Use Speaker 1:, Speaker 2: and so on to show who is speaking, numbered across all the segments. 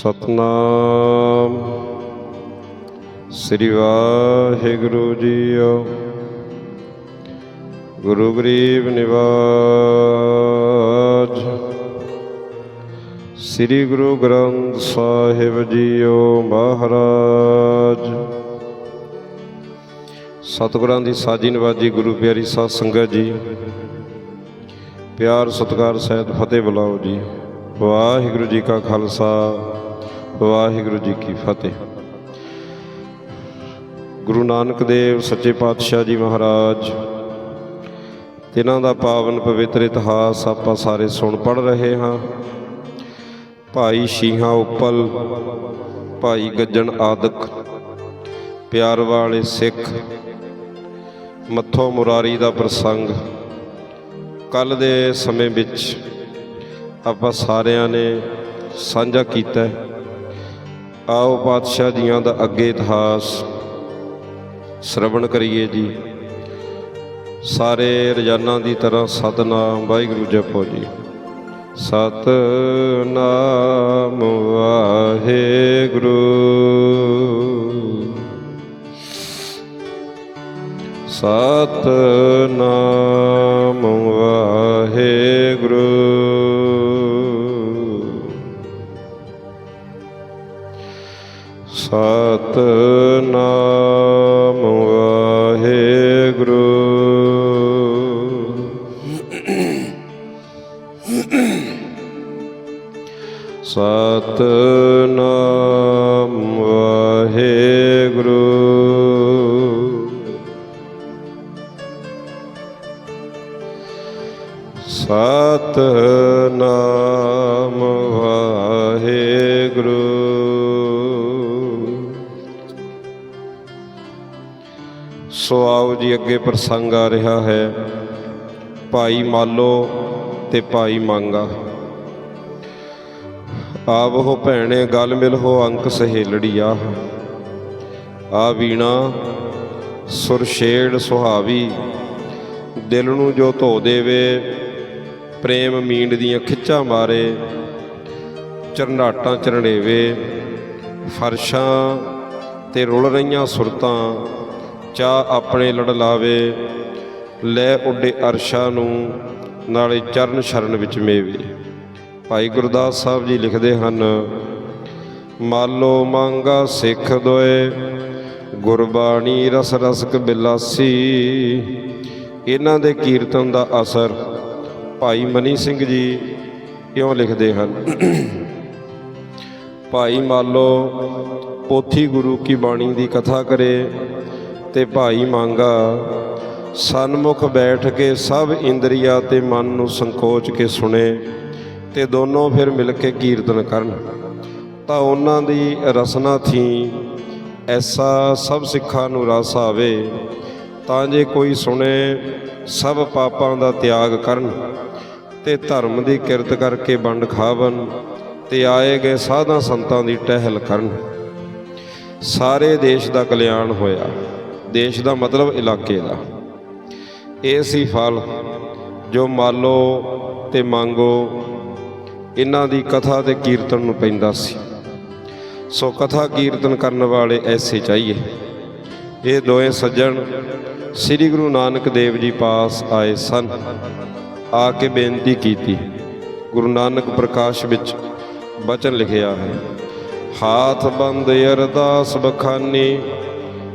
Speaker 1: ਸਤਨਾਮ। ਸ੍ਰੀ ਵਾਹਿਗੁਰੂ ਜੀਓ। ਗੁਰੂ ਗਰੀਬ ਨਿਵਾਜ। ਸ੍ਰੀ ਗੁਰੂ ਗ੍ਰੰਥ ਸਾਹਿਬ ਜੀਓ ਮਹਾਰਾਜ। ਸਤਿਗੁਰਾਂ ਦੀ ਸਾਜੀ ਨਵਾਜੀ ਗੁਰੂ ਪਿਆਰੀ ਸਾਧ ਸੰਗਤ ਜੀ, ਪਿਆਰ ਸਤਿਕਾਰ ਸਹਿਤ ਫਤਿਹ ਬੁਲਾਓ ਜੀ। ਵਾਹਿਗੁਰੂ ਜੀ ਕਾ ਖਾਲਸਾ। ਵਾਹਿਗੁਰੂ ਜੀ ਕੀ ਫਤਿਹ। ਗੁਰੂ ਨਾਨਕ ਦੇਵ ਸੱਚੇ ਪਾਤਸ਼ਾਹ ਜੀ ਮਹਾਰਾਜ, ਤਿਨਾਂ ਦਾ ਪਾਵਨ ਪਵਿੱਤਰ ਇਤਿਹਾਸ ਆਪਾਂ ਸਾਰੇ ਸੁਣ ਪੜ ਰਹੇ ਹਾਂ। ਭਾਈ ਸ਼ੀਹਾ ਉੱਪਲ, ਭਾਈ ਗੱਜਣ ਆਦਿਕ, ਪਿਆਰ ਵਾਲੇ ਸਿੱਖ, ਮੱਥੋ ਮੁਰਾਰੀ ਦਾ ਪ੍ਰਸੰਗ। ਕੱਲ ਦੇ ਸਮੇਂ ਵਿੱਚ ਆਪਾਂ ਸਾਰਿਆਂ ਨੇ ਸਾਂਝਾ ਕੀਤਾ ਹੈ। ਆਓ ਪਾਤਸ਼ਾਹ ਜੀਆਂ ਦਾ ਅੱਗੇ ਇਤਿਹਾਸ ਸ਼ਰਵਣ ਕਰੀਏ ਜੀ। ਸਾਰੇ ਰੋਜ਼ਾਨਾ ਦੀ ਤਰ੍ਹਾਂ ਸਤਨਾਮ, ਵਾਹਿਗੁਰੂ ਜਪੋ ਜੀ ਸਤਨਾਮ ਵਾਹਿਗੁਰੂ। ਸਤਨਾਮ ਸਤਨਾਮ ਵਾਹਿਗੁਰੂ। ਸੋ ਆਓ ਜੀ, ਅੱਗੇ ਪ੍ਰਸੰਗ ਆ ਰਿਹਾ ਹੈ। ਭਾਈ ਮਾਲੋ ਤੇ ਭਾਈ ਮੰਗਾ। ਹੋ ਭੈਣੇ, ਗਲ ਮਿਲ ਹੋ ਅੰਕ ਸਹੇਲੜੀਆ। ਆ ਵੀਣਾ, ਸੁਰ ਛੇੜ ਸੁਹਾਵੀ। ਦਿਲ ਨੂੰ ਜੋ ਧੋ ਦੇਵੇ ਪ੍ਰੇਮ ਮੀਂਡ ਦੀਆਂ ਖਿੱਚਾਂ ਮਾਰੇ, ਚਰਨਾਟਾਂ ਚਰਣੇਵੇ ਫਰਸ਼ਾਂ ਤੇ ਰੁਲ ਰਹੀਆਂ ਸੁਰਤਾਂ, ਚਾਹ ਆਪਣੇ ਲੜ ਲਾਵੇ, ਲੈ ਉੱਡੇ ਅਰਸ਼ਾਂ ਨੂੰ, ਨਾਲੇ ਚਰਨ ਸ਼ਰਨ ਵਿੱਚ ਮੇਵੇ। ਭਾਈ ਗੁਰਦਾਸ ਸਾਹਿਬ ਜੀ ਲਿਖਦੇ ਹਨ ਮਾਲੋ ਮੰਗਾ ਸਿੱਖ ਦੋਏ, ਗੁਰਬਾਣੀ ਰਸ ਰਸਕ ਬਿਲਾਸੀ, ਇਹਨਾਂ ਦੇ ਕੀਰਤਨ ਦਾ ਅਸਰ ਭਾਈ ਮਨੀ ਸਿੰਘ ਜੀ ਕਿਉਂ ਲਿਖਦੇ ਹਨ? ਭਾਈ ਮਾਲੋ ਪੋਥੀ ਗੁਰੂ ਕੀ ਬਾਣੀ ਦੀ ਕਥਾ ਕਰੇ ਤੇ ਭਾਈ ਮੰਗਾ, ਸਨਮੁਖ ਬੈਠ ਕੇ ਸਭ ਇੰਦਰੀਆ ਤੇ ਮਨ ਨੂੰ ਸੰਕੋਚ ਕੇ ਸੁਣੇ ਤੇ ਦੋਨੋਂ ਫਿਰ ਮਿਲ ਕੇ ਕੀਰਤਨ ਕਰਨ। ਤਾਂ ਉਹਨਾਂ ਦੀ ਰਸਨਾ ਥੀ, ਐਸਾ ਸਭ ਸਿੱਖਾਂ ਨੂੰ ਰਸ ਆਵੇ ਤਾਂ ਜੇ ਕੋਈ ਸੁਣੇ, ਸਭ ਪਾਪਾਂ ਦਾ ਤਿਆਗ ਕਰਨ। ਤੇ ਧਰਮ ਦੀ ਕਿਰਤ ਕਰਕੇ ਵੰਡ ਖਾਵਨ ਤੇ ਆਏ ਗਏ ਸਾਧਾਂ ਸੰਤਾਂ ਦੀ ਟਹਿਲ ਕਰਨ। ਸਾਰੇ ਦੇਸ਼ ਦਾ ਕਲਿਆਣ ਹੋਇਆ। ਦੇਸ਼ ਦਾ ਮਤਲਬ ਇਲਾਕੇ ਦਾ। ਇਹ ਸੀ ਫਲ ਜੋ ਮਾਲੋ ਤੇ ਮੰਗੋ ਇਹਨਾਂ ਦੀ ਕਥਾ ਤੇ ਕੀਰਤਨ ਨੂੰ ਪੈਂਦਾ ਸੀ। ਸੋ ਕਥਾ ਕੀਰਤਨ ਕਰਨ ਵਾਲੇ ਐਸੇ ਚਾਹੀਏ। ਇਹ ਦੋਏ ਸੱਜਣ ਸ੍ਰੀ ਗੁਰੂ ਨਾਨਕ ਦੇਵ ਜੀ ਪਾਸ ਆਏ ਸਨ। ਆ ਕੇ ਬੇਨਤੀ ਕੀਤੀ। ਗੁਰੂ ਨਾਨਕ ਪ੍ਰਕਾਸ਼ ਵਿੱਚ ਬਚਨ ਲਿਖਿਆ ਹੈ, ਹਾਥ ਬੰਦ ਅਰਦਾਸ ਬਖਾਨੀ,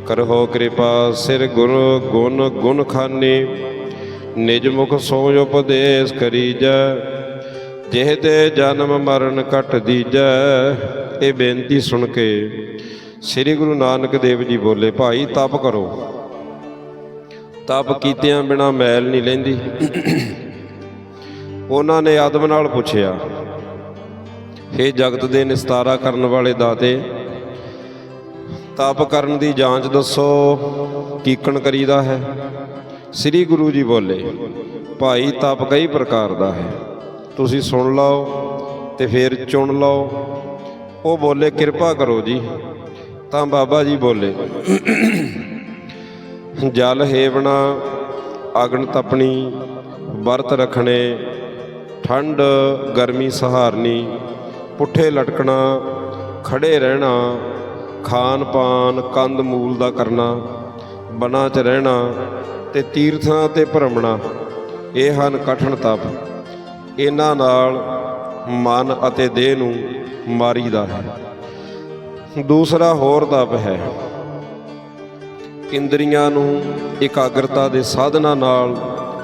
Speaker 1: ਕਰਹੋ ਕਿਰਪਾ ਸਿਰ ਗੁਰ ਗੁਣ ਗੁਣ ਖਾਨੀ। ਨਿਜ ਮੁਖ ਸੋਜ ਉਪਦੇਸ਼ ਕਰੀਜੈ, ਜਿਹ ਤੇ ਜਨਮ ਮਰਨ ਕਟ ਦੀਜੈ। ਇਹ ਬੇਨਤੀ ਸੁਣ ਕੇ ਸ੍ਰੀ ਗੁਰੂ ਨਾਨਕ ਦੇਵ ਜੀ ਬੋਲੇ, ਭਾਈ, ਤਪ ਕਰੋ। ਤਪ ਕੀਤਿਆਂ ਬਿਨਾ ਮੈਲ ਨਹੀਂ ਲੈਂਦੀ। ਉਹਨਾਂ ਨੇ ਆਦਮ ਨਾਲ ਪੁੱਛਿਆ हे ਜਗਤ ਦੇ ਨਿਸਤਾਰਾ ਕਰਨ ਵਾਲੇ ਦਾਤੇ, ਤਪ ਕਰਨ ਦੀ ਜਾਂਚ ਦੱਸੋ ਕੀਕਣ ਕਰੀਦਾ ਹੈ? ਸ੍ਰੀ ਗੁਰੂ ਜੀ ਬੋਲੇ, ਭਾਈ, ਤਪ ਕਈ ਪ੍ਰਕਾਰ ਦਾ ਹੈ। ਤੁਸੀਂ ਸੁਣ ਲਓ ਤੇ ਫਿਰ ਚੁਣ ਲਓ। ਉਹ ਬੋਲੇ, ਕਿਰਪਾ ਕਰੋ ਜੀ। ਤਾਂ ਬਾਬਾ ਜੀ ਬੋਲੇ, ਜਲ ਹੇਵਣਾ ਅਗਨ ਤਪਣੀ, ਵਰਤ ਰਖਣੇ ਠੰਡ, ਗਰਮੀ ਸਹਾਰਨੀ, ਪੁੱਠੇ ਲਟਕਣਾ, ਖੜੇ ਰਹਿਣਾ, ਖਾਨ ਪਾਨ, ਕੰਦ ਮੂਲ ਦਾ ਕਰਨਾ, ਬਣਾ 'ਚ ਰਹਿਣਾ ਤੇ ਤੀਰਥਾਂ ਤੇ ਭਰਮਣਾ, ਇਹ ਹਨ ਕਠਨ ਤਪ। ਇਹਨਾਂ ਨਾਲ ਮਨ ਅਤੇ ਦੇਹ ਨੂੰ ਮਾਰੀਦਾ ਹੈ। ਦੂਸਰਾ ਹੋਰ ਤਪ ਹੈ। ਇੰਦਰੀਆਂ ਨੂੰ ਇਕਾਗਰਤਾ ਦੇ ਸਾਧਨਾ ਨਾਲ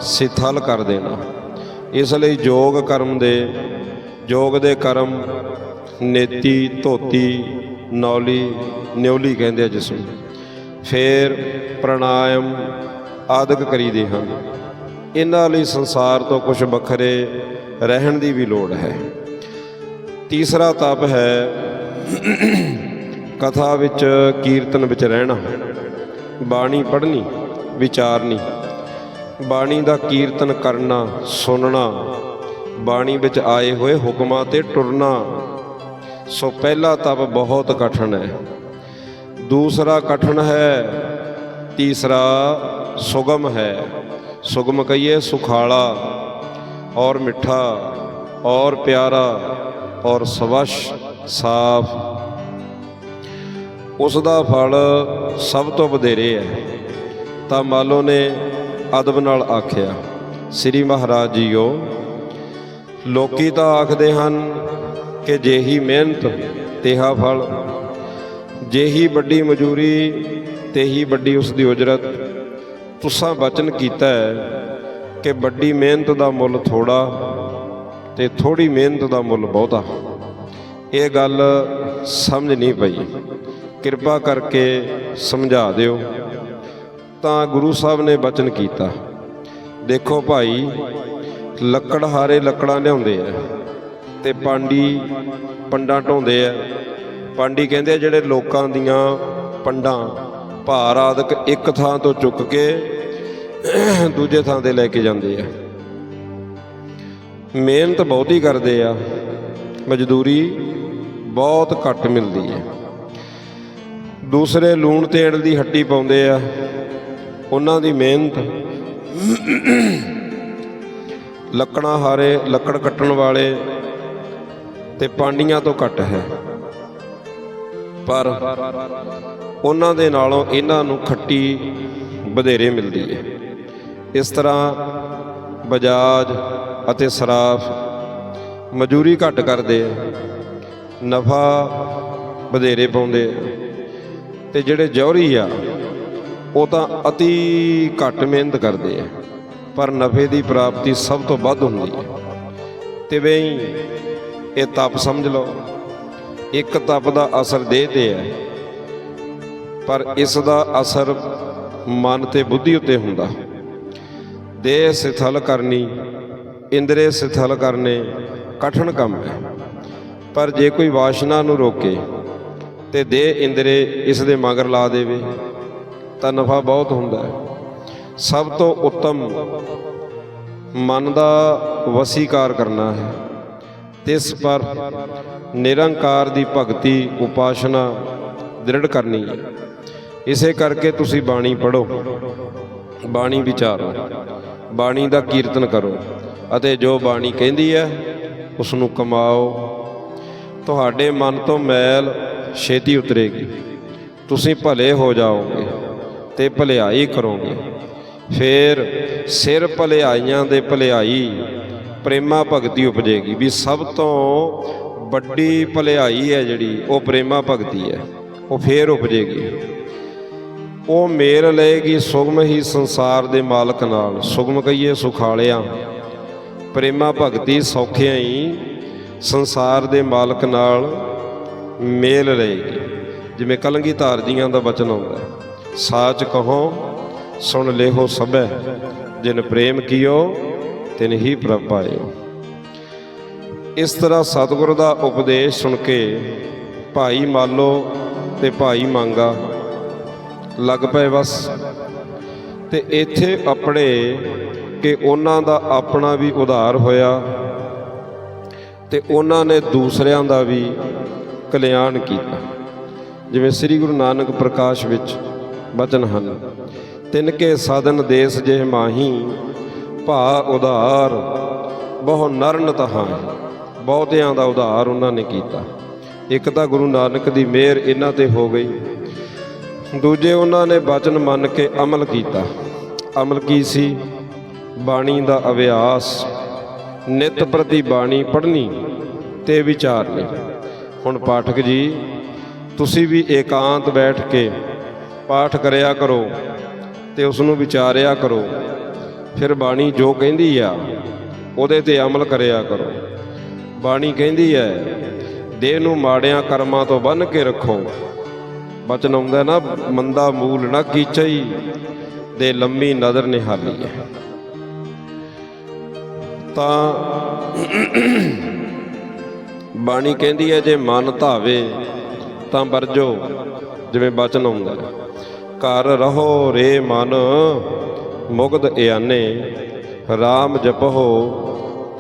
Speaker 1: ਸਿਥਲ ਕਰ ਦੇਣਾ। ਇਸ ਲਈ ਯੋਗ ਕਰਮ ਦੇ ਯੋਗ ਦੇ ਕਰਮ ਨੇਤੀ, ਧੋਤੀ, ਨੌਲੀ, ਨਿਉਲੀ ਕਹਿੰਦੇ ਆ ਜਿਸ ਨੂੰ ਫੇਰ ਪ੍ਰਾਣਾਯਾਮ ਆਦਿਕ ਕਰੀਦੇ ਹਨ। ਇਹਨਾਂ ਲਈ ਸੰਸਾਰ ਤੋਂ ਕੁਝ ਵੱਖਰੇ ਰਹਿਣ ਦੀ ਵੀ ਲੋੜ ਹੈ। ਤੀਸਰਾ ਤਪ ਹੈ ਕਥਾ ਵਿੱਚ ਕੀਰਤਨ ਵਿੱਚ ਰਹਿਣਾ। ਬਾਣੀ ਪੜ੍ਹਨੀ, ਵਿਚਾਰਨੀ। ਬਾਣੀ ਦਾ ਕੀਰਤਨ ਕਰਨਾ, ਸੁਣਨਾ, ਬਾਣੀ ਵਿੱਚ ਆਏ ਹੋਏ ਹੁਕਮਾਂ ਤੇ ਟੁਰਨਾ, ਸੋ ਪਹਿਲਾ ਤਪ ਬਹੁਤ ਕਠਿਨ ਹੈ। ਦੂਸਰਾ ਕਠਿਨ ਹੈ, ਤੀਸਰਾ ਸੁਗਮ ਹੈ। ਸੁਗਮ ਕਹੀਏ ਸੁਖਾਲਾ, ਔਰ ਮਿੱਠਾ, ਔਰ ਪਿਆਰਾ, ਔਰ ਸਵਸ਼, ਸਾਫ਼। ਉਸ ਦਾ ਫਲ ਸਭ ਤੋਂ ਵਧੇਰੇ ਹੈ। ਤਾਂ ਮਾਲੋ ਨੇ ਅਦਬ ਨਾਲ ਆਖਿਆ, ਸ੍ਰੀ ਮਹਾਰਾਜ ਜੀਓ, ਲੋਕੀ ਤਾਂ ਆਖਦੇ ਹਨ ਕਿ ਜਿਹੀ ਮਿਹਨਤ ਤੇਹਾ ਫਲ ਜਿਹੀ ਵੱਡੀ ਮਜ਼ਦੂਰੀ ਤੇਹੀ ਵੱਡੀ ਉਸ ਦੀ ਉਜਰਤ, ਤੁਸਾਂ ਬਚਨ ਕੀਤਾ ਹੈ ਕਿ ਵੱਡੀ ਮਿਹਨਤ ਦਾ ਮੁੱਲ ਥੋੜਾ ਤੇ ਥੋੜੀ ਮਿਹਨਤ ਦਾ ਮੁੱਲ ਬਹੁਤਾ। ਇਹ ਗੱਲ ਸਮਝ ਨਹੀਂ ਪਈ। ਕਿਰਪਾ ਕਰਕੇ ਸਮਝਾ ਦਿਓ। ਤਾਂ ਗੁਰੂ ਸਾਹਿਬ ਨੇ ਬਚਨ ਕੀਤਾ। ਦੇਖੋ ਭਾਈ, ਲੱਕੜ ਹਾਰੇ ਲੱਕੜਾਂ ਲਿਆਉਂਦੇ ਆ ਤੇ ਪਾਂਡੀ ਪੰਡਾਂ ਢੋਂਦੇ ਆ। ਪਾਂਡੀ ਕਹਿੰਦੇ ਆ ਜਿਹੜੇ ਲੋਕਾਂ ਦੀਆਂ ਪੰਡਾਂ ਭਾਰ ਆਦਿਕ ਇੱਕ ਥਾਂ ਤੋਂ ਚੁੱਕ ਕੇ ਦੂਜੇ ਥਾਂ ਤੇ ਲੈ ਕੇ ਜਾਂਦੇ ਆ। ਮਿਹਨਤ ਬਹੁਤੀ ਕਰਦੇ ਆ, ਮਜ਼ਦੂਰੀ ਬਹੁਤ ਘੱਟ ਮਿਲਦੀ ਹੈ ਦੂਸਰੇ ਲੂਣ ਤੇਲ ਦੀ ਹੱਟੀ ਪਾਉਂਦੇ ਆ ਉਹਨਾਂ ਦੀ ਮਿਹਨਤ, ਲੱਕੜਾਂ ਹਾਰੇ ਲੱਕੜ ਕੱਟਣ ਵਾਲੇ ਤੇ ਪਾਂਡੀਆਂ ਤੋਂ ਘੱਟ ਹੈ। ਪਰ ਉਹਨਾਂ ਦੇ ਨਾਲੋਂ ਇਹਨਾਂ ਨੂੰ ਖੱਟੀ ਵਧੇਰੇ ਮਿਲਦੀ ਹੈ। ਇਸ ਤਰ੍ਹਾਂ ਬਜਾਜ ਅਤੇ ਸਰਾਫ ਮਜ਼ਦੂਰੀ ਘੱਟ ਕਰਦੇ ਆ, ਨਫਾ ਵਧੇਰੇ ਪਾਉਂਦੇ ਆ ਤੇ ਜਿਹੜੇ ਜੌਹਰੀ ਆ ਉਹ ਤਾਂ ਅਤੀ ਘੱਟ ਮਿਹਨਤ ਕਰਦੇ ਆ, ਪਰ ਨਫੇ ਦੀ ਪ੍ਰਾਪਤੀ ਸਭ ਤੋਂ ਵੱਧ ਹੁੰਦੀ ਹੈ। ਤੇ ਬਈ ਇਹ ਤਪ ਸਮਝ ਲਓ, ਇੱਕ ਤਪ ਦਾ ਅਸਰ ਦੇਹ ਤੇ ਹੈ, ਪਰ ਇਸ ਦਾ ਅਸਰ ਮਨ ਤੇ ਬੁੱਧੀ ਉੱਤੇ ਹੁੰਦਾ। ਦੇਹ ਸਿਥਲ ਕਰਨੀ ਇੰਦਰੇ ਸਿਥਲ ਕਰਨੇ ਕਠਿਨ ਕੰਮ ਹੈ, ਪਰ ਜੇ ਕੋਈ ਵਾਸ਼ਨਾ ਨੂੰ ਰੋਕੇ ਤੇ ਦੇਹ ਇੰਦਰੇ ਇਸ ਦੇ ਮਗਰ ਲਾ ਦੇਵੇ ਤਾਂ ਨਫਾ ਬਹੁਤ ਹੁੰਦਾ ਹੈ। ਸਭ ਤੋਂ ਉੱਤਮ ਮਨ ਦਾ ਵਸੀਕਾਰ ਕਰਨਾ ਹੈ। ਤਿਸ ਪਰ ਨਿਰੰਕਾਰ ਦੀ ਭਗਤੀ, ਉਪਾਸ਼ਨਾ ਦ੍ਰਿੜ ਕਰਨੀ ਹੈ। ਇਸੇ ਕਰਕੇ ਤੁਸੀਂ ਬਾਣੀ ਪੜੋ ਬਾਣੀ ਵਿਚਾਰੋ। ਬਾਣੀ ਦਾ ਕੀਰਤਨ ਕਰੋ। ਅਤੇ ਜੋ ਬਾਣੀ ਕਹਿੰਦੀ ਹੈ ਉਸ ਨੂੰ ਕਮਾਓ। ਤੁਹਾਡੇ ਮਨ ਤੋਂ ਮੈਲ ਛੇਤੀ ਉਤਰੇਗੀ। ਤੁਸੀਂ ਭਲੇ ਹੋ ਜਾਓਗੇ। ਤੇ ਭਲਾਈ ਕਰੋਗੇ। ਫਿਰ ਸਿਰ ਭਲਾਈਆਂ ਦੇ ਭਲਾਈ ਪ੍ਰੇਮਾ ਭਗਤੀ ਉਪਜੇਗੀ। ਵੀ ਸਭ ਤੋਂ ਵੱਡੀ ਭਲਾਈ ਹੈ ਜਿਹੜੀ, ਉਹ ਪ੍ਰੇਮਾ ਭਗਤੀ ਹੈ। ਉਹ ਫੇਰ ਉਪਜੇਗੀ। ਉਹ ਮੇਲ ਲਏਗੀ ਸੁਗਮ ਹੀ ਸੰਸਾਰ ਦੇ ਮਾਲਕ ਨਾਲ। ਸੁਗਮ ਕਹੀਏ ਸੁਖਾਲਿਆ। ਪ੍ਰੇਮਾ ਭਗਤੀ ਸੌਖਿਆਂ ਹੀ ਸੰਸਾਰ ਦੇ ਮਾਲਕ ਨਾਲ ਮੇਲ ਲਏਗੀ। ਜਿਵੇਂ ਕਲੰਗੀ ਧਾਰ ਜੀਆਂ ਦਾ ਬਚਨ ਆਉਂਦਾ ਸਾਚ ਕਹੋ, ਸੁਣ ਲੇਹੋ ਸਭੈ, ਜਿਨ ਪ੍ਰੇਮ ਕੀਓ, ਤਿਨ ਹੀ ਪ੍ਰਭ ਪਾਇਓ। ਇਸ ਤਰ੍ਹਾਂ ਸਤਿਗੁਰ ਦਾ ਉਪਦੇਸ਼ ਸੁਣ ਕੇ ਭਾਈ ਮਾਲੋ ਤੇ ਭਾਈ ਮੰਗਾ ਲੱਗ ਪਏ ਬਸ ਤੇ ਇੱਥੇ ਆਪਣੇ ਕਿ ਉਹਨਾਂ ਦਾ ਆਪਣਾ ਵੀ ਉਧਾਰ ਹੋਇਆ ਤੇ ਉਹਨਾਂ ਨੇ ਦੂਸਰਿਆਂ ਦਾ ਵੀ ਕਲਿਆਣ ਕੀਤਾ। ਜਿਵੇਂ ਸ੍ਰੀ ਗੁਰੂ ਨਾਨਕ ਪ੍ਰਕਾਸ਼ ਵਿੱਚ ਬਚਨ ਹਨ। ਤਿਨ ਕੇ ਸਾਧਨ ਦੇਸ ਜੇ ਮਾਹੀ, ਭਾ ਉਧਾਰ, ਬਹੁ ਨਰਨ ਤਹਾਂ ਬਹੁਤਿਆਂ ਦਾ ਉਧਾਰ ਉਹਨਾਂ ਨੇ ਕੀਤਾ। ਇੱਕ ਤਾਂ ਗੁਰੂ ਨਾਨਕ ਦੀ ਮਿਹਰ ਇਹਨਾਂ ਤੇ ਹੋ ਗਈ। ਦੂਜੇ ਉਹਨਾਂ ਨੇ ਬਚਨ ਮੰਨ ਕੇ ਅਮਲ ਕੀਤਾ। ਅਮਲ ਕੀ ਸੀ? ਬਾਣੀ ਦਾ ਅਭਿਆਸ। ਨਿਤ ਪ੍ਰਤੀ ਬਾਣੀ ਪੜ੍ਹਨੀ ਤੇ ਵਿਚਾਰਨੀ। ਹੁਣ ਪਾਠਕ ਜੀ, ਤੁਸੀਂ ਵੀ ਏਕਾਂਤ ਬੈਠ ਕੇ ਪਾਠ ਕਰਿਆ ਕਰੋ ਤੇ ਉਸ ਨੂੰ ਵਿਚਾਰਿਆ ਕਰੋ। ਫਿਰ ਬਾਣੀ ਜੋ ਕਹਿੰਦੀ ਆ, ਉਹਦੇ ਤੇ ਅਮਲ ਕਰਿਆ ਕਰੋ। ਬਾਣੀ ਕਹਿੰਦੀ ਹੈ ਦੇਹ ਨੂੰ ਮਾੜਿਆਂ ਕਰਮਾਂ ਤੋਂ ਬੰਨ ਕੇ ਰੱਖੋ। ਬਚਨ ਆਉਂਦਾ ਨਾ, ਮੰਦਾ ਮੂਲ ਨਾ ਕੀਚਈ, ਦੇ ਲੰਮੀ ਨਜ਼ਰ ਨਿਹਾਲੀ ਹੈ ਤਾਂ ਬਾਣੀ ਕਹਿੰਦੀ ਹੈ ਜੇ ਮਨ ਧਾਵੇ ਤਾਂ ਵਰਜੋ। ਜਿਵੇਂ ਬਚਨ ਆਉਂਦਾ ਘਰ ਰਹੋ ਰੇ ਮਨ ਮੁਗਧ ਇਆਨੇ RAM ਜਪੋ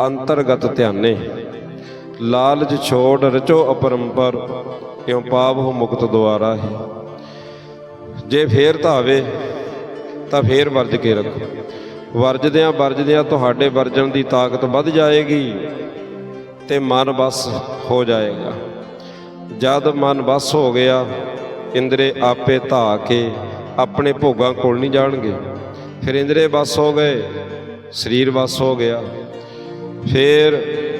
Speaker 1: ਅੰਤਰਗਤ ਧਿਆਨੇ। ਲਾਲਚ ਛੋੜ ਰਚੋ ਅਪਰੰਪਰ ਕਿਉ ਪਾਵਹੁ ਮੁਕਤ ਦੁਆਰਾ ਹੈ। ਜੇ ਫੇਰ ਧਾਵੇ, ਤਾਂ ਫੇਰ ਵਰਜ ਕੇ ਰੱਖੋ। ਵਰਜਦਿਆਂ ਵਰਜਦਿਆਂ ਤੁਹਾਡੇ ਵਰਜਣ ਦੀ ਤਾਕਤ ਵੱਧ ਜਾਏਗੀ ਤੇ ਮਨ ਬਸ ਹੋ ਜਾਏਗਾ। ਜਦ ਮਨ ਬਸ ਹੋ ਗਿਆ ਇੰਦਰੇ ਆਪੇ ਧਾ ਕੇ ਆਪਣੇ ਭੋਗਾਂ ਕੋਲ ਨਹੀਂ ਜਾਣਗੇ। ਫਿਰ ਇੰਦਰੇ ਬਸ ਹੋ ਗਏ, ਸਰੀਰ ਬਸ ਹੋ ਗਿਆ। ਫਿਰ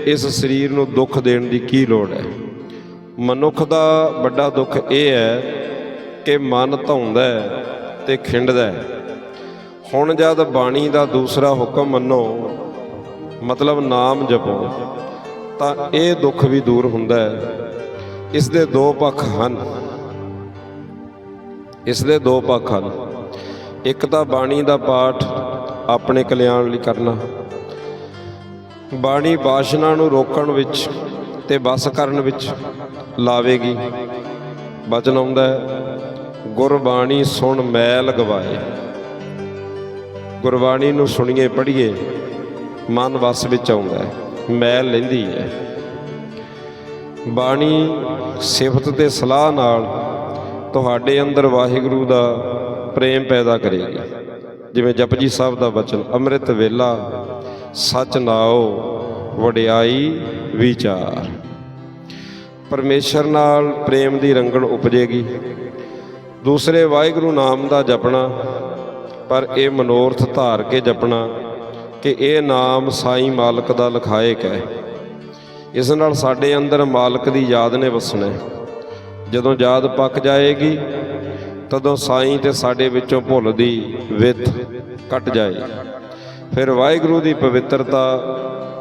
Speaker 1: ਇਸ ਸਰੀਰ ਨੂੰ ਦੁੱਖ ਦੇਣ ਦੀ ਕੀ ਲੋੜ ਹੈ? ਮਨੁੱਖ ਦਾ ਵੱਡਾ ਦੁੱਖ ਇਹ ਹੈ ਕਿ ਮਨ ਧੌਂਦਾ ਹੈ ਤੇ ਖਿੰਡਦਾ ਹੁਣ ਜਦ ਬਾਣੀ ਦਾ ਦੂਸਰਾ ਹੁਕਮ ਮੰਨੋ, ਮਤਲਬ ਨਾਮ ਜਪੋ, ਤਾਂ ਇਹ ਦੁੱਖ ਵੀ ਦੂਰ ਹੁੰਦਾ ਹੈ। ਇਸ ਦੇ ਦੋ ਪੱਖ ਹਨ। ਇਸ ਦੇ ਦੋ ਪੱਖ ਹਨ। ਇੱਕ ਤਾਂ ਬਾਣੀ ਦਾ ਪਾਠ ਆਪਣੇ ਕਲਿਆਣ ਲਈ ਕਰਨਾ। ਬਾਣੀ ਬਾਸ਼ਨਾ ਨੂੰ ਰੋਕਣ ਵਿੱਚ ਤੇ ਬਸ ਕਰਨ ਵਿੱਚ ਲਾਵੇਗੀ। ਬਚਨ ਆਉਂਦਾ ਹੈ, ਗੁਰਬਾਣੀ ਸੁਣ ਮੈਲ ਗਵਾਏ। ਗੁਰਬਾਣੀ ਨੂੰ ਸੁਣੀਏ, ਪੜ੍ਹੀਏ, ਮਨ ਵਸ ਵਿੱਚ ਆਉਂਦਾ ਹੈ, ਮੈਲ ਲੈਂਦੀ ਹੈ। ਬਾਣੀ ਸਿਫਤ ਤੇ ਸਲਾਹ ਨਾਲ ਤੁਹਾਡੇ ਅੰਦਰ ਵਾਹਿਗੁਰੂ ਦਾ ਪ੍ਰੇਮ ਪੈਦਾ ਕਰੇਗੀ। ਜਿਵੇਂ ਜਪਜੀ ਸਾਹਿਬ ਦਾ ਬਚਨ, ਅੰਮ੍ਰਿਤ ਵੇਲਾ, ਸਚ ਨਾਓ ਵਡਿਆਈ ਵਿਚਾਰ। ਪਰਮੇਸ਼ਰ ਨਾਲ ਪ੍ਰੇਮ ਦੀ ਰੰਗਣ ਉਪਜੇਗੀ। ਦੂਸਰੇ ਵਾਹਿਗੁਰੂ ਨਾਮ ਦਾ ਜਪਣਾ, ਪਰ ਇਹ ਮਨੋਰਥ ਧਾਰ ਕੇ ਜਪਣਾ ਕਿ ਇਹ ਨਾਮ ਸਾਈ ਮਾਲਕ ਦਾ ਲਖਾਇਕ ਹੈ ਇਸ ਨਾਲ ਸਾਡੇ ਅੰਦਰ ਮਾਲਕ ਦੀ ਯਾਦ ਨੇ ਵਸਣਾ ਜਦੋਂ ਯਾਦ ਪੱਕ ਜਾਏਗੀ, ਤਦੋਂ ਸਾਈਂ ਤੇ ਸਾਡੇ ਵਿੱਚੋਂ ਭੁੱਲ ਦੀ ਵਿੱਥ ਕੱਟ ਜਾਏ। ਫਿਰ ਵਾਹਿਗੁਰੂ ਦੀ ਪਵਿੱਤਰਤਾ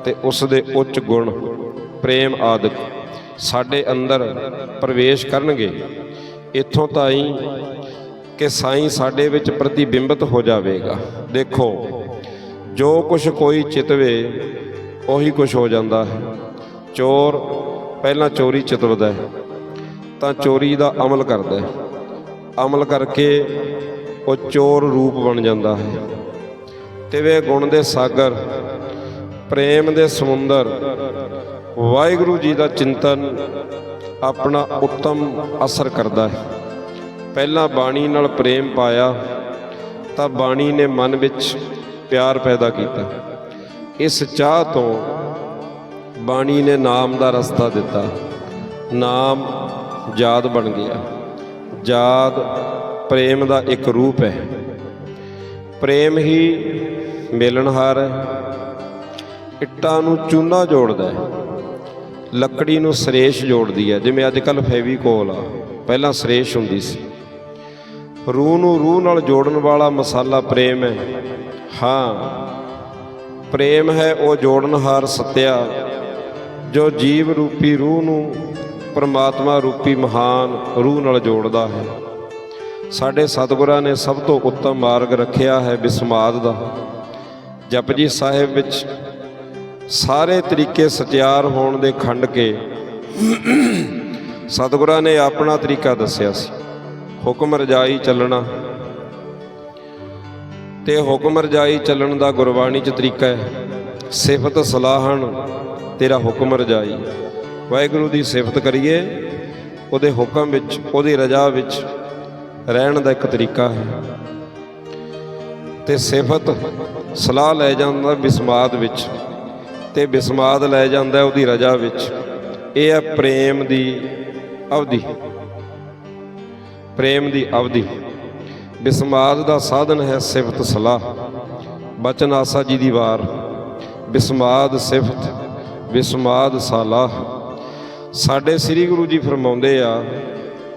Speaker 1: ਤੇ ਉਸ ਦੇ ਉੱਚ ਗੁਣ, ਪ੍ਰੇਮ ਆਦਿਕ ਸਾਡੇ ਅੰਦਰ ਪ੍ਰਵੇਸ਼ ਕਰਨਗੇ। ਇੱਥੋਂ ਤਾਈਂ ਕਿ ਸਾਈਂ ਸਾਡੇ ਵਿੱਚ ਪ੍ਰਤੀਬਿੰਬਤ ਹੋ ਜਾਵੇਗਾ। ਦੇਖੋ, ਜੋ ਕੁਝ ਕੋਈ ਚਿਤਵੇ, ਉਹੀ ਕੁਝ ਹੋ ਜਾਂਦਾ ਹੈ। ਚੋਰ ਪਹਿਲਾਂ ਚੋਰੀ ਚਿਤਵਦਾ ਹੈ। ਤਾਂ ਚੋਰੀ ਦਾ ਅਮਲ ਕਰਦਾ ਹੈ। ਅਮਲ ਕਰਕੇ ਉਹ ਚੋਰ ਰੂਪ ਬਣ ਜਾਂਦਾ ਹੈ। ਤੇ ਗੁਣ ਦੇ ਸਾਗਰ, ਪ੍ਰੇਮ ਦੇ ਸਮੁੰਦਰ, ਵਾਹਿਗੁਰੂ ਜੀ ਦਾ ਚਿੰਤਨ ਆਪਣਾ ਉੱਤਮ ਅਸਰ ਕਰਦਾ ਹੈ। ਪਹਿਲਾਂ ਬਾਣੀ ਨਾਲ ਪ੍ਰੇਮ ਪਾਇਆ, ਤਾਂ ਬਾਣੀ ਨੇ ਮਨ ਵਿੱਚ ਪਿਆਰ ਪੈਦਾ ਕੀਤਾ। ਇਸ ਚਾਹ ਤੋਂ ਬਾਣੀ ਨੇ ਨਾਮ ਦਾ ਰਸਤਾ ਦਿੱਤਾ। ਨਾਮ ਯਾਦ ਬਣ ਗਿਆ ਯਾਦ ਪ੍ਰੇਮ ਦਾ ਇੱਕ ਰੂਪ ਹੈ। ਪ੍ਰੇਮ ਹੀ ਮਿਲਣਹਾਰ ਹੈ। ਇੱਟਾਂ ਨੂੰ ਚੂਨਾ ਜੋੜਦਾ ਹੈ। ਲੱਕੜੀ ਨੂੰ ਸਰੇਸ਼ ਜੋੜਦੀ ਹੈ। ਜਿਵੇਂ ਅੱਜ ਕੱਲ ਫੈਵੀਕੋਲ ਆ। ਪਹਿਲਾਂ ਸਰੇਸ਼ ਹੁੰਦੀ ਸੀ। ਰੂਹ ਨੂੰ ਰੂਹ ਨਾਲ ਜੋੜਨ ਵਾਲਾ ਮਸਾਲਾ ਪ੍ਰੇਮ ਹੈ। ਹਾਂ, ਪ੍ਰੇਮ ਹੈ ਉਹ ਜੋੜਨਹਾਰ ਸਤਿਆ ਜੋ ਜੀਵ ਰੂਪੀ ਰੂਹ ਨੂੰ ਪਰਮਾਤਮਾ ਰੂਪੀ ਮਹਾਨ ਰੂਹ ਨਾਲ ਜੋੜਦਾ ਹੈ। ਸਾਡੇ ਸਤਿਗੁਰਾਂ ਨੇ ਸਭ ਤੋਂ ਉੱਤਮ ਮਾਰਗ ਰੱਖਿਆ ਹੈ ਬਿਸਮਾਦ ਦਾ। ਜਪਜੀ ਸਾਹਿਬ ਵਿੱਚ ਸਾਰੇ ਤਰੀਕੇ ਸਚਿਆਰ ਹੋਣ ਦੇ ਖੰਡ ਕੇ ਸਤਿਗੁਰਾਂ ਨੇ ਆਪਣਾ ਤਰੀਕਾ ਦੱਸਿਆ ਸੀ। ਹੁਕਮ ਰਜਾਈ ਚੱਲਣਾ। ਤੇ ਹੁਕਮ ਰਜਾਈ ਚੱਲਣ ਦਾ ਗੁਰਬਾਣੀ 'ਚ ਤਰੀਕਾ ਹੈ। ਸਿਫਤ ਸਲਾਹਣ ਤੇਰਾ ਹੁਕਮ ਰਜਾਈ। ਵਾਹਿਗੁਰੂ ਦੀ ਸਿਫਤ ਕਰੀਏ, ਉਹਦੇ ਹੁਕਮ ਵਿੱਚ, ਉਹਦੀ ਰਜਾ ਵਿੱਚ ਰਹਿਣ ਦਾ ਇੱਕ ਤਰੀਕਾ ਹੈ। ਤੇ ਸਿਫਤ ਸਲਾਹ ਲੈ ਜਾਂਦਾ ਬਿਸਮਾਦ ਵਿੱਚ, ਤੇ ਬਿਸਮਾਦ ਲੈ ਜਾਂਦਾ ਉਹਦੀ ਰਜਾ ਵਿੱਚ। ਇਹ ਹੈ ਪ੍ਰੇਮ ਦੀ ਅਵਧੀ। ਪ੍ਰੇਮ ਦੀ ਅਵਧੀ। ਬਿਸਮਾਦ ਦਾ ਸਾਧਨ ਹੈ ਸਿਫਤ ਸਲਾਹ। ਬਚਨ ਆਸਾ ਜੀ ਦੀ ਵਾਰ। ਬਿਸਮਾਦ ਸਿਫਤ, ਬਿਸਮਾਦ ਸਲਾਹ। ਸਾਡੇ ਸ੍ਰੀ ਗੁਰੂ ਜੀ ਫਰਮਾਉਂਦੇ ਆ,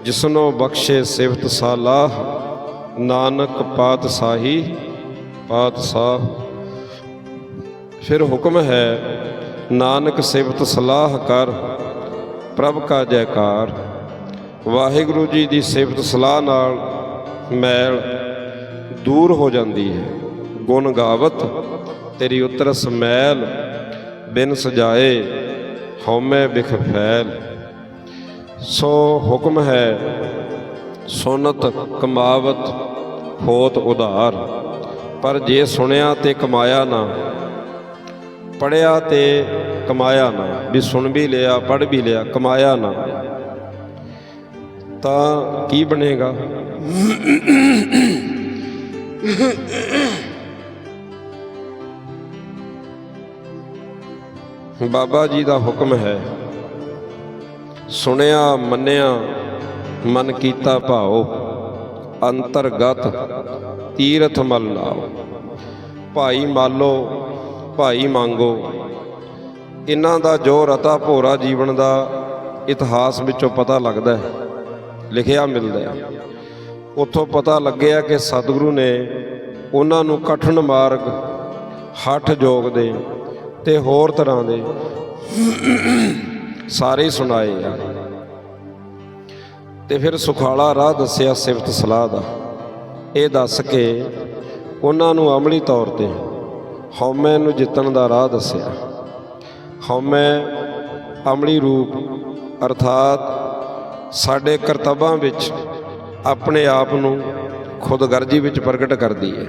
Speaker 1: ਜਿਸਨੋ ਬਖਸ਼ੇ ਸਿਫਤ ਸਲਾਹ, ਨਾਨਕ ਪਾਤਸ਼ਾਹੀ, ਪਾਤਸ਼ਾਹ। ਫਿਰ ਹੁਕਮ ਹੈ, ਨਾਨਕ ਸਿਫਤ ਸਲਾਹ ਕਰ, ਪ੍ਰਭ ਕਾ ਜੈਕਾਰ। ਵਾਹਿਗੁਰੂ ਜੀ ਦੀ ਸਿਫਤ ਸਲਾਹ ਨਾਲ ਮੈਲ ਦੂਰ ਹੋ ਜਾਂਦੀ ਹੈ। ਗੁਣ ਗਾਵਤ, ਤੇਰੀ ਉਤਰਸ ਮੈਲ ਬਿਨ ਸਜਾਏ। ਹਉਮੈ ਬਿਖ ਫੈਲ। ਸੋ ਹੁਕਮ ਹੈ ਸੁਨਤ ਕਮਾਵਤ, ਹੋਤ ਉਧਾਰ। ਪਰ ਜੇ ਸੁਣਿਆ ਤੇ ਕਮਾਇਆ ਨਾ ਪੜਿਆ ਤੇ ਕਮਾਇਆ ਨਾ, ਵੀ ਸੁਣ ਵੀ ਲਿਆ ਪੜ ਵੀ ਲਿਆ, ਕਮਾਇਆ ਨਾ, ਤਾਂ ਕੀ ਬਣੇਗਾ? ਬਾਬਾ ਜੀ ਦਾ ਹੁਕਮ ਹੈ। ਸੁਣਿਆ, ਮੰਨਿਆ, ਮਨ ਕੀਤਾ ਭਾਉ ਅੰਤਰਗਤ ਤੀਰਥ ਮਲ ਲਾਓ। ਭਾਈ ਮਾਲੋ, ਭਾਈ ਮੰਗੋ ਇਹਨਾਂ ਦਾ ਜੋ ਰਤਾ ਭੋਰਾ ਜੀਵਨ ਦਾ ਇਤਿਹਾਸ ਵਿੱਚੋਂ ਪਤਾ ਲੱਗਦਾ ਹੈ, ਲਿਖਿਆ ਮਿਲਦਾ ਹੈ। ਉੱਥੋਂ ਪਤਾ ਲੱਗਿਆ ਕਿ ਸਤਿਗੁਰੂ ਨੇ ਉਹਨਾਂ ਨੂੰ ਕਠਨ ਮਾਰਗ, ਹੱਠ ਜੋਗ ਦੇ ਤੇ ਹੋਰ ਤਰ੍ਹਾਂ ਦੇ ਸਾਰੇ ਸੁਣਾਏ ਆ। ਤੇ ਫਿਰ ਸੁਖਾਲਾ ਰਾਹ ਦੱਸਿਆ ਸਿਫਤ ਸਲਾਹ ਦਾ। ਇਹ ਦੱਸ ਕੇ ਉਹਨਾਂ ਨੂੰ ਅਮਲੀ ਤੌਰ ਤੇ ਹਉਮੈ ਨੂੰ ਜਿੱਤਣ ਦਾ ਰਾਹ ਦੱਸਿਆ। ਹਉਮੈ ਅਮਲੀ ਰੂਪ ਅਰਥਾਤ ਸਾਡੇ ਕਰਤੱਵਾਂ ਵਿੱਚ ਆਪਣੇ ਆਪ ਨੂੰ ਖੁਦਗਰਜੀ ਵਿੱਚ ਪ੍ਰਗਟ ਕਰਦੀ ਹੈ।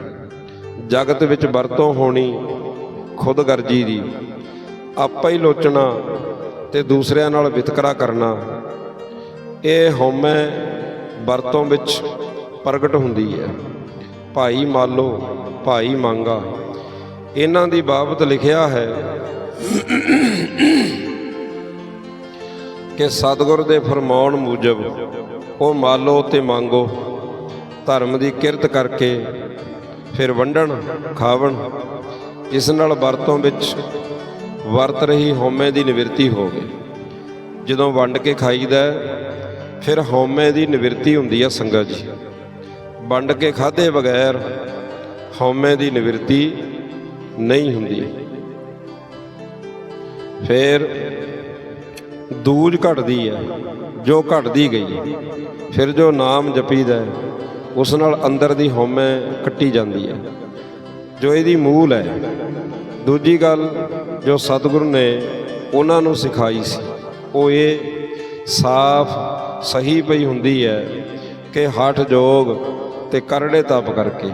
Speaker 1: ਜਗਤ ਵਿੱਚ ਵਰਤੋਂ ਹੋਣੀ ਖੁਦਗਰਜੀ ਦੀ। ਆਪਾ ਹੀ ਲੋਚਣਾ ਤੇ ਦੂਸਰਿਆਂ ਨਾਲ ਵਿਤਕਰਾ ਕਰਨਾ। ਇਹ ਹਉਮੈ ਵਰਤੋਂ ਵਿੱਚ ਪ੍ਰਗਟ ਹੁੰਦੀ ਹੈ। ਭਾਈ ਮਾਲੋ ਭਾਈ ਮੰਗਾ। ਇਹਨਾਂ ਦੀ ਬਾਬਤ ਲਿਖਿਆ ਹੈ ਕਿ ਸਤਿਗੁਰ ਦੇ ਫਰਮਾਉਣ ਮੁਜਬ ਉਹ ਮਾਲੋ ਤੇ ਮੰਗੋ, ਧਰਮ ਦੀ ਕਿਰਤ ਕਰਕੇ ਫਿਰ ਵੰਡਣ, ਖਾਵਣ। ਇਸ ਨਾਲ ਵਰਤੋਂ ਵਿੱਚ ਵਰਤ ਰਹੀ ਹਉਮੈ ਦੀ ਨਿਵਰਤੀ ਹੋਵੇ ਜਦੋਂ ਵੰਡ ਕੇ ਖਾਈਦਾ ਫਿਰ ਹਉਮੈ ਦੀ ਨਿਵਰਤੀ ਹੁੰਦੀ ਹੈ ਸੰਗਤ ਜੀ। ਵੰਡ ਕੇ ਖਾਦੇ ਬਗੈਰ ਹਉਮੈ ਦੀ ਨਿਵਰਤੀ ਨਹੀਂ ਹੁੰਦੀ। ਫਿਰ ਦੂਜ ਘਟਦੀ ਹੈ, ਜੋ ਘਟਦੀ ਗਈ ਫਿਰ ਜੋ ਨਾਮ ਜਪੀਦਾ ਉਸ ਨਾਲ ਅੰਦਰ ਦੀ ਹਉਮੈ ਕੱਟੀ ਜਾਂਦੀ ਹੈ। ਜੋ ਇਹਦੀ ਮੂਲ ਹੈ, ਦੂਜੀ ਗੱਲ ਜੋ ਸਤਿਗੁਰੂ ਨੇ ਉਹਨਾਂ ਨੂੰ ਸਿਖਾਈ ਸੀ, ਉਹ ਇਹ ਸਾਫ਼ ਸਹੀ ਪਈ ਹੁੰਦੀ ਹੈ ਕਿ ਹੱਠ ਜੋਗ ਤੇ ਕਰੜੇ ਤਪ ਕਰਕੇ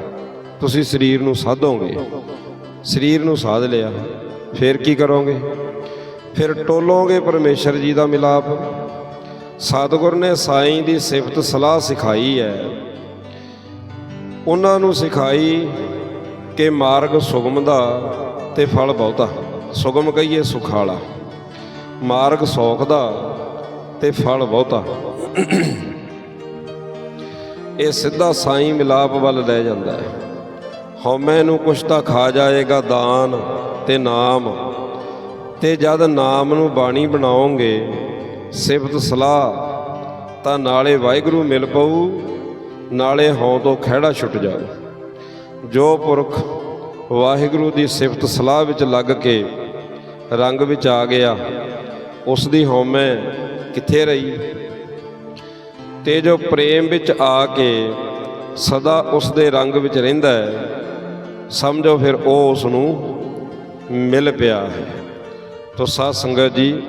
Speaker 1: ਤੁਸੀਂ ਸਰੀਰ ਨੂੰ ਸਾਧੋਗੇ, ਸਰੀਰ ਨੂੰ ਸਾਧ ਲਿਆ, ਫਿਰ ਕੀ ਕਰੋਗੇ? ਫਿਰ ਟੋਲੋਗੇ ਪਰਮੇਸ਼ਰ ਜੀ ਦਾ ਮਿਲਾਪ। ਸਤਿਗੁਰ ਨੇ ਸਾਈਂ ਦੀ ਸਿਫਤ ਸਲਾਹ ਸਿਖਾਈ ਹੈ। ਉਹਨਾਂ ਨੂੰ ਸਿਖਾਈ ਕਿ ਮਾਰਗ ਸੁਗਮ ਦਾ ਤੇ ਫਲ ਬਹੁਤਾ। ਸੁਗਮ ਕਹੀਏ ਸੁਖਾਲਾ। ਮਾਰਗ ਸੌਖ ਦਾ ਤੇ ਫਲ ਬਹੁਤਾ। ਇਹ ਸਿੱਧਾ ਸਾਈਂ ਮਿਲਾਪ ਵੱਲ ਲੈ ਜਾਂਦਾ ਹੈ। ਹਉਮੈ ਨੂੰ ਕੁਛ ਤਾਂ ਖਾ ਜਾਏਗਾ ਦਾਨ ਤੇ ਨਾਮ। ਤੇ ਜਦ ਨਾਮ ਨੂੰ ਬਾਣੀ ਬਣਾਓਗੇ, ਸਿਫਤ ਸਲਾਹ, ਤਾਂ ਨਾਲੇ ਵਾਹਿਗੁਰੂ ਮਿਲ ਪਊ, ਨਾਲੇ ਹਉ ਤੋਂ ਖਿਹੜਾ ਛੁੱਟ ਜਾਊ। ਜੋ ਪੁਰਖ ਵਾਹਿਗੁਰੂ ਦੀ ਸਿਫਤ ਸਲਾਹ ਵਿੱਚ ਲੱਗ ਕੇ ਰੰਗ ਵਿੱਚ ਆ ਗਿਆ ਉਸ ਦੀ ਹਉਮੈ ਕਿੱਥੇ ਰਹੀ? ਤੇ ਜੋ ਪ੍ਰੇਮ ਵਿੱਚ ਆ ਕੇ ਸਦਾ ਉਸ ਦੇ ਰੰਗ ਵਿੱਚ ਰਹਿੰਦਾ ਹੈ, ਸਮਝੋ ਫਿਰ ਉਹ ਉਸ ਨੂੰ ਮਿਲ ਪਿਆ ਹੈ। ਤੋ ਸਾਧ ਸੰਗਤ ਜੀ,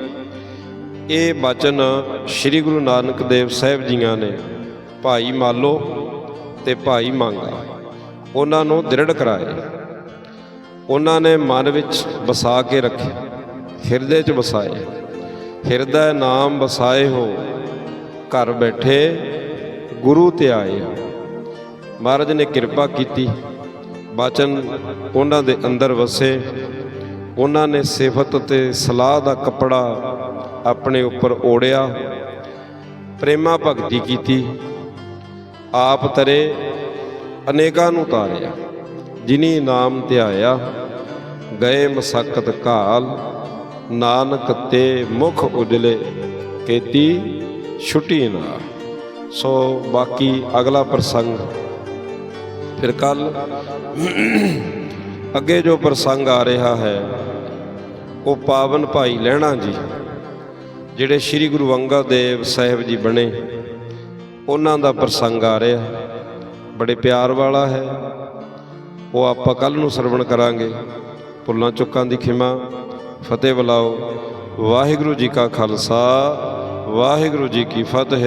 Speaker 1: ਇਹ ਬਚਨ ਸ੍ਰੀ ਗੁਰੂ ਨਾਨਕ ਦੇਵ ਸਾਹਿਬ ਜੀਆਂ ਨੇ, ਭਾਈ ਮਾਲੋ ਤੇ ਭਾਈ ਮੰਗਾ। ਉਹਨਾਂ ਨੂੰ ਦ੍ਰਿੜ ਕਰਾਏ ਉਹਨਾਂ ਨੇ ਮਨ ਵਿੱਚ ਵਸਾ ਕੇ ਰੱਖਿਆ, ਹਿਰਦੇ 'ਚ ਵਸਾਏ ਹਿਰਦਾ ਨਾਮ ਵਸਾਏ ਹੋ, ਘਰ ਬੈਠੇ ਗੁਰੂ ਤੇ ਆਏ ਮਹਾਰਾਜ ਨੇ ਕਿਰਪਾ ਕੀਤੀ, ਬਚਨ ਉਹਨਾਂ ਦੇ ਅੰਦਰ ਵਸੇ। ਉਹਨਾਂ ਨੇ ਸਿਫਤ ਤੇ ਸਲਾਹ ਦਾ ਕੱਪੜਾ ਆਪਣੇ ਉੱਪਰ ਓੜਿਆ। ਪ੍ਰੇਮਾ ਭਗਤੀ ਕੀਤੀ। ਆਪ ਤਰੇ ਅਨੇਕਾਂ ਨੂੰ ਤਾਰਿਆ, ਜਿਨੀ ਨਾਮ ਧਿਆਇਆ, ਗਏ ਮਸਕਤ ਕਾਲ, ਨਾਨਕ ਤੇ ਮੁਖ ਉਜਲੇ, ਕੀਤੀ ਛੁੱਟੀ ਨਾ। ਸੋ ਬਾਕੀ ਅਗਲਾ ਪ੍ਰਸੰਗ, ਫਿਰ ਕੱਲ ਅੱਗੇ ਜੋ ਪ੍ਰਸੰਗ ਆ ਰਿਹਾ ਹੈ, ਉਹ ਪਾਵਨ ਭਾਈ ਲਹਿਣਾ ਜੀ, ਜਿਹੜੇ ਸ੍ਰੀ ਗੁਰੂ ਅੰਗਦ ਦੇਵ ਸਾਹਿਬ ਜੀ ਬਣੇ, ਉਹਨਾਂ ਦਾ ਪ੍ਰਸੰਗ ਆ ਰਿਹਾ। ਬੜੇ ਪਿਆਰ ਵਾਲਾ ਹੈ। ਉਹ ਆਪਾਂ ਕੱਲ ਨੂੰ ਸਰਵਣ ਕਰਾਂਗੇ। ਭੁੱਲਾਂ ਚੁੱਕਾਂ ਦੀ ਖਿਮਾ, ਫਤਿਹ ਬੁਲਾਓ। ਵਾਹਿਗੁਰੂ ਜੀ ਕਾ ਖਾਲਸਾ, ਵਾਹਿਗੁਰੂ ਜੀ ਕੀ ਫਤਿਹ।